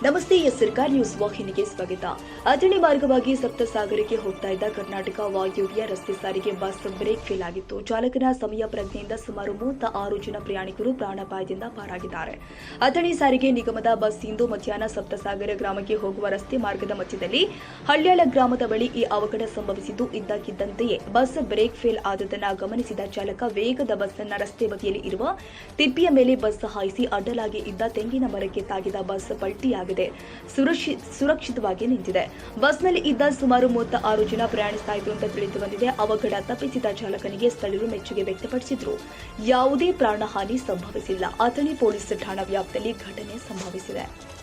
ಪ್ರೀತಿಯ ಸರ್ಕಾರಿ ನ್ಯೂಸ್ ವಾಹಿನಿಗೆ ಸ್ವಾಗತ. ಅಥಣಿ ಮಾರ್ಗವಾಗಿ ಸಪ್ತಸಾಗರಕ್ಕೆ ಹೋಗ್ತಾ ಇದ್ದ ಕರ್ನಾಟಕ ವಾಯುವ್ಯ ರಸ್ತೆ ಸಾರಿಗೆ ಬಸ್ ಬ್ರೇಕ್ ಫೇಲ್ ಆಗಿತ್ತು ಚಾಲಕನ ಸಮಯ ಪ್ರಜ್ಞೆಯಿಂದ ಸುಮಾರು ಮೂವತ್ತ ಆರು ಜನ ಪ್ರಯಾಣಿಕರು ಪ್ರಾಣಾಪಾಯದಿಂದ ಪಾರಾಗಿದ್ದಾರೆ. ಅಥಣಿ ಸಾರಿಗೆ ನಿಗಮದ ಬಸ್ ಇಂದು ಮಧ್ಯಾಹ್ನ ಸಪ್ತಸಾಗರ ಗ್ರಾಮಕ್ಕೆ ಹೋಗುವ ರಸ್ತೆ ಮಾರ್ಗದ ಮಧ್ಯದಲ್ಲಿ ಹಳ್ಯಾಳ ಗ್ರಾಮದ ಬಳಿ ಈ ಅವಘಡ ಸಂಭವಿಸಿದ್ದು ಇದ್ದಕ್ಕಿದ್ದಂತೆಯೇ ಬಸ್ ಬ್ರೇಕ್ ಫೇಲ್ ಆದದನ್ನು ಗಮನಿಸಿದ ಚಾಲಕ ವೇಗದ ಬಸ್ ಅನ್ನ ರಸ್ತೆ ಬದಿಯಲ್ಲಿ ಇರುವ ತಿಪ್ಪಿಯ ಮೇಲೆ ಬಸ್ ಹಾಯಿಸಿ ಅಡ್ಡಲಾಗಿ ಇದ್ದ ತೆಂಗಿನ ಮರಕ್ಕೆ ತಾಗಿದ ಬಸ್ ಪಲ್ಟಿಯಾಗಿದೆ. ಸುರಕ್ಷಿ, ಸುರಕ್ಷಿತವಾಗಿ ನಿಂತಿದೆ. ಬಸ್ನಲ್ಲಿ ಇದ್ದ ಸುಮಾರು ಮೂವತ್ತ ಆರು ಜನ ಪ್ರಯಾಣಿಸ್ತಾ ಇದ್ರು ಅಂತ ತಿಳಿದು ಬಂದಿದೆ ಅವಘಡ ತಪ್ಪಿಸಿದ ಚಾಲಕನಿಗೆ ಸ್ಥಳೀಯರು ಮೆಚ್ಚುಗೆ ವ್ಯಕ್ತಪಡಿಸಿದ್ರು. ಯಾವುದೇ ಪ್ರಾಣಹಾನಿ ಸಂಭವಿಸಿಲ್ಲ. ಅಥಣಿ ಪೊಲೀಸ್ ಠಾಣಾ ವ್ಯಾಪ್ತಿಯಲ್ಲಿ ಘಟನೆ ಸಂಭವಿಸಿದೆ.